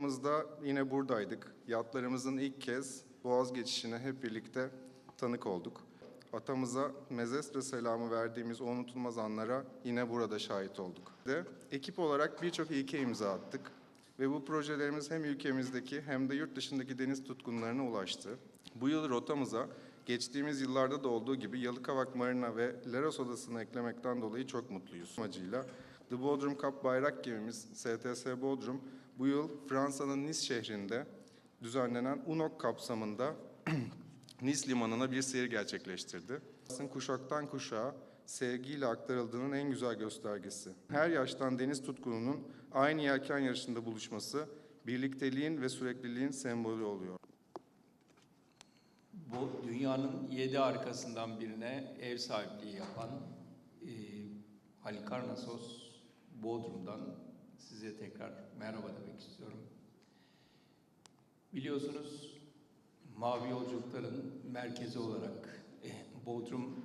Yılımızda yine buradaydık. Yatlarımızın ilk kez Boğaz geçişine hep birlikte tanık olduk. Atamıza mezestre selamı verdiğimiz o unutulmaz anlara yine burada şahit olduk. De, ekip olarak birçok ilke imza attık ve bu projelerimiz hem ülkemizdeki hem de yurt dışındaki deniz tutkunlarına ulaştı. Bu yıl rotamıza geçtiğimiz yıllarda da olduğu gibi Yalıkavak Marina ve Leros Odası'nı eklemekten dolayı çok mutluyuz. Amacıyla The Bodrum Cup bayrak gemimiz STS Bodrum bu yıl Fransa'nın Nice şehrinde düzenlenen UNOC kapsamında Nice limanına bir seyir gerçekleştirdi. Aslında kuşaktan kuşağa sevgiyle aktarıldığının en güzel göstergesi. Her yaştan deniz tutkununun aynı yelken yarışında buluşması birlikteliğin ve sürekliliğin sembolü oluyor. Bu dünyanın yedi harikasından birine ev sahipliği yapan e, Halikarnassos Bodrum'dan size tekrar merhaba demek istiyorum. Biliyorsunuz mavi yolculukların merkezi olarak e, Bodrum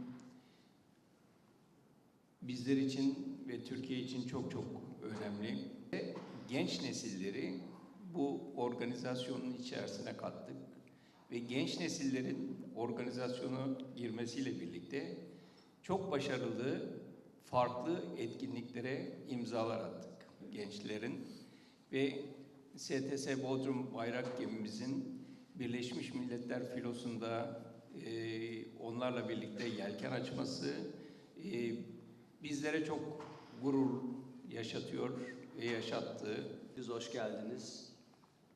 bizler için ve Türkiye için çok çok önemli. Ve genç nesilleri bu organizasyonun içerisine kattık ve genç nesillerin organizasyona girmesiyle birlikte çok başarılı farklı etkinliklere imzalar attık gençlerin ve STS Bodrum bayrak gemimizin Birleşmiş Milletler filosunda e, onlarla birlikte yelken açması e, bizlere çok gurur yaşatıyor ve yaşattı. Siz hoş geldiniz.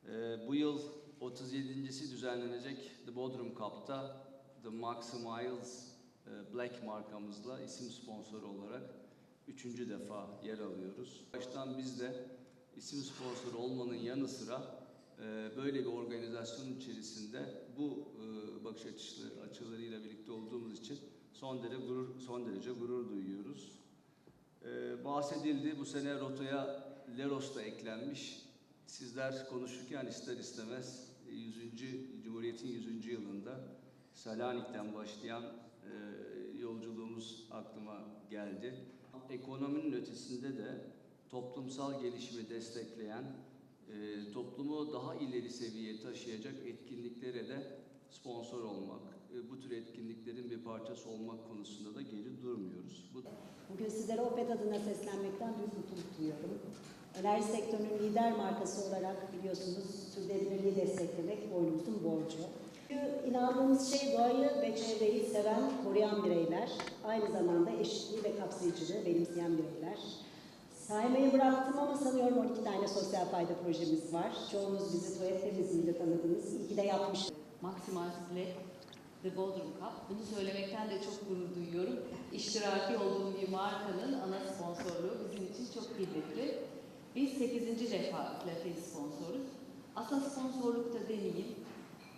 Ee, bu yıl 37.si düzenlenecek The Bodrum Cup'ta The Maximiles e, Black markamızla isim sponsoru olarak üçüncü defa yer alıyoruz. Baştan biz de isim sponsoru olmanın yanı sıra e, böyle bir organizasyonun içerisinde bu e, bakış açıları, açılarıyla birlikte olduğumuz için son derece gurur, son derece gurur duyuyoruz. Ee, bahsedildi. Bu sene rotaya Leros da eklenmiş. Sizler konuşurken ister istemez 100. Cumhuriyet'in 100. yılında Selanik'ten başlayan e, yolculuğumuz aklıma geldi. Ekonominin ötesinde de toplumsal gelişimi destekleyen, e, toplumu daha ileri seviyeye taşıyacak etkinliklere de sponsor olmak, e, bu tür etkinliklerin bir parçası olmak konusunda da geri durmuyoruz. Bu Bugün sizlere Opet adına seslenmekten büyük mutluluk duyuyorum. Enerji sektörünün lider markası olarak biliyorsunuz sürdürülebilirliği desteklemek boynumuzun borcu. Çünkü İnandığımız şey doğayı ve çevreyi seven, koruyan bireyler, aynı zamanda eşitliği ve kapsayıcılığı benimseyen bireyler. Saymayı bıraktım ama sanıyorum 12 tane sosyal fayda projemiz var. Çoğunuz bizi tuvalet temizliğinde tanıdınız. İyi ki de yapmış. Maximize Black The Bodrum Cup. Bunu söylemekten de çok gurur duyuyorum. İştiraki olduğum bir markanın ana sponsorluğu bizim için çok kıymetli. Biz 8. defa Platin sponsoruz. Aslında sponsorluk da demeyeyim.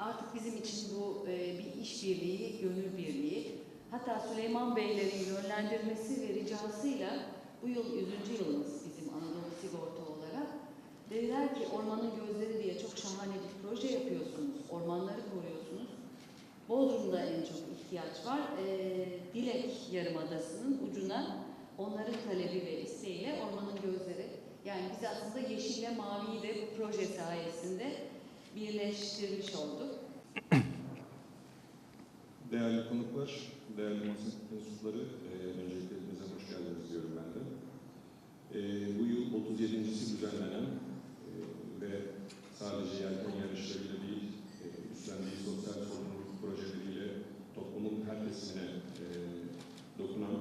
Artık bizim için bu e, bir işbirliği, gönül birliği. Hatta Süleyman Beylerin yönlendirmesi ve ricasıyla bu yıl 100. yılımız bizim Anadolu Sigorta olarak. Dediler ki ormanın gözleri diye çok şahane bir proje yapıyorsunuz. Ormanları koruyorsunuz. Bodrum'da en çok ihtiyaç var. Ee, Dilek Yarımadası'nın ucuna onların talebi ve isteğiyle ormanın gözleri. Yani biz aslında yeşille maviyi de bu proje sayesinde birleştirmiş olduk. Değerli konuklar, değerli basın mensupları, e, öncelikle hepinize hoş geldiniz diyorum ben de. E, bu yıl 37.si düzenlenen e, ve sadece yelken yarışlarıyla değil, e, üstlendiği sosyal sorumluluk projeleriyle toplumun her kesimine e, dokunan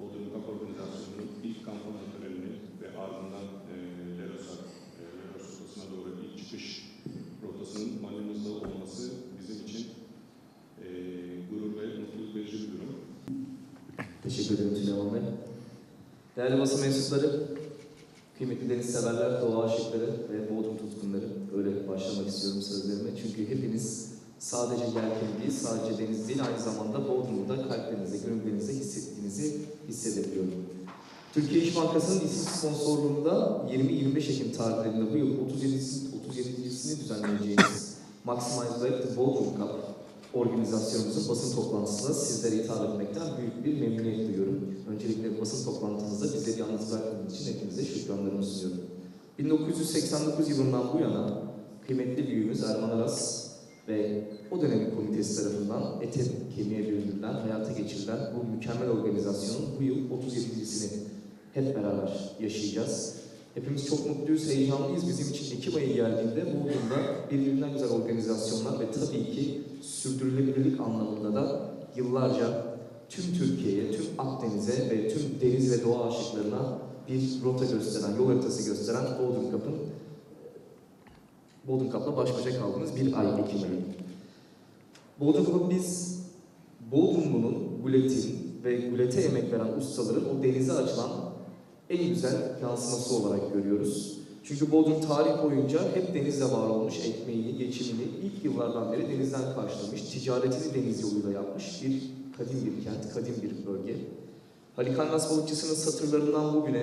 Bodrum Cup Organizasyonu'nun ilk kampanya törenini ve ardından e, Leros'a, e, Leros rotasına doğru ilk çıkış rotasının Mali'mizde olması bizim için e, gurur ve mutluluk verici bir durum. Teşekkür ederim Süleyman Bey. Değerli basın mensupları, kıymetli deniz severler, doğa aşıkları ve Bodrum tutkunları. Öyle başlamak istiyorum sözlerime. Çünkü hepiniz sadece yelken değil, sadece deniz değil, aynı zamanda Bodrum'u da kalplerinize, gönüllerinizde hissettiğinizi hissedebiliyorum. Türkiye İş Bankası'nın isim sponsorluğunda 20-25 Ekim tarihlerinde bu yıl 37'sini 37.sini düzenleyeceğimiz Maximize The Bodrum Cup organizasyonumuzun basın toplantısında sizlere hitap etmekten büyük bir memnuniyet duyuyorum. Öncelikle basın toplantımızda bizleri yalnız bıraktığınız için hepinize şükranlarımı sunuyorum. 1989 yılından bu yana kıymetli büyüğümüz Erman Aras ve o dönemin komitesi tarafından ete kemiğe büründürülen, hayata geçirilen bu mükemmel organizasyonun bu yıl 37.sini hep beraber yaşayacağız. Hepimiz çok mutluyuz, heyecanlıyız. Bizim için Ekim ayı geldiğinde Bodrum'da birbirinden güzel organizasyonlar ve tabii ki sürdürülebilirlik anlamında da yıllarca tüm Türkiye'ye, tüm Akdeniz'e ve tüm deniz ve doğa aşıklarına bir rota gösteren, yol haritası gösteren Bodrum Cup'ın Bodrum Cup'la baş başa kaldığımız bir ay Ekim ayı. Bodrum Cup'ı biz Bodrumlu'nun, Gulet'in ve Gulet'e emek veren ustaların o denize açılan en güzel yansıması olarak görüyoruz. Çünkü Bodrum tarih boyunca hep denizle var olmuş, ekmeğini, geçimini ilk yıllardan beri denizden karşılamış, ticaretini deniz yoluyla yapmış bir kadim bir kent, kadim bir bölge. Halikarnas balıkçısının satırlarından bugüne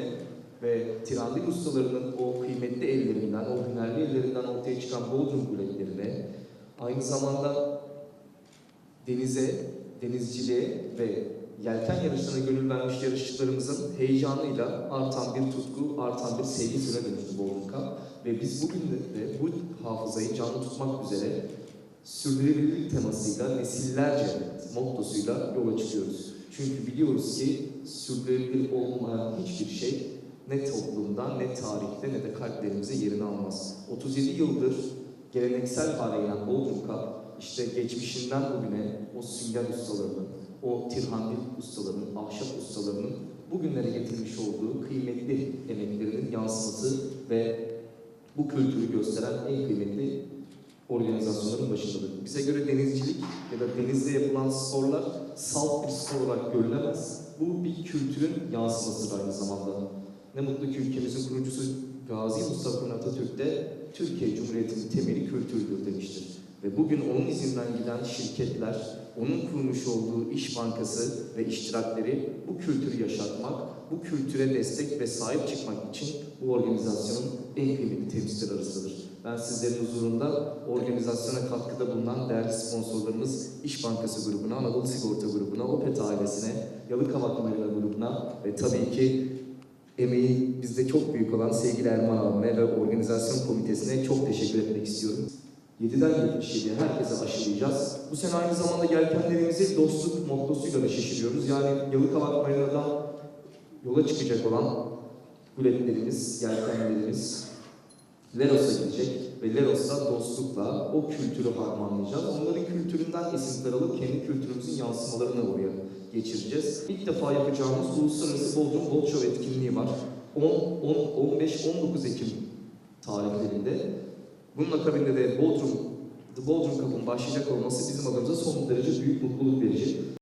ve tirandil ustalarının o kıymetli ellerinden, o hünerli ellerinden ortaya çıkan Bodrum guletlerine, aynı zamanda denize, denizciliğe ve yelken yarışlarına gönül vermiş yarışçılarımızın heyecanıyla artan bir tutku, artan bir sevgi süre dönüştü Bodrum Cup. Ve biz bugün de bu hafızayı canlı tutmak üzere sürdürülebilirlik temasıyla, nesillerce mottosuyla yola çıkıyoruz. Çünkü biliyoruz ki sürdürülebilir olmayan hiçbir şey ne toplumda, ne tarihte, ne de kalplerimize yerini almaz. 37 yıldır geleneksel hale gelen Bodrum Cup, işte geçmişinden bugüne o sünger ustalarının, o tirhandil ustalarının, ahşap ustalarının bugünlere getirmiş olduğu kıymetli emeklerinin yansıması ve bu kültürü gösteren en kıymetli organizasyonların başındadır. Bize göre denizcilik ya da denizde yapılan sporlar salt bir spor olarak görülemez. Bu bir kültürün yansımasıdır aynı zamanda. Ne mutlu ki ülkemizin kurucusu Gazi Mustafa Kemal Atatürk de Türkiye Cumhuriyeti'nin temeli kültürdür demiştir. Ve bugün onun izinden giden şirketler, onun kurmuş olduğu iş bankası ve iştirakleri bu kültürü yaşatmak, bu kültüre destek ve sahip çıkmak için bu organizasyonun en kıymetli temsilciler arasındadır. Ben sizlerin huzurunda organizasyona katkıda bulunan değerli sponsorlarımız İş Bankası grubuna, Anadolu Sigorta grubuna, Opet ailesine, Yalıkavak Marina grubuna ve tabii ki emeği bizde çok büyük olan sevgili Erman abime ve organizasyon komitesine çok teşekkür etmek istiyorum. 7'den 77'ye herkese aşılayacağız. Bu sene aynı zamanda yelkenlerimizi dostluk mottosuyla da şişiriyoruz. Yani Yalıkavak Marina'dan yola çıkacak olan guletlerimiz, yelkenlerimiz Leros'a gidecek ve Leros'ta dostlukla o kültürü harmanlayacağız. Onların kültüründen esintiler alıp kendi kültürümüzün yansımalarını oraya geçireceğiz. İlk defa yapacağımız Uluslararası Bodrum Show etkinliği var. 15-19 Ekim tarihlerinde. Bunun akabinde de Bodrum, The Bodrum Cup'ın başlayacak olması bizim adımıza son derece büyük mutluluk verecek.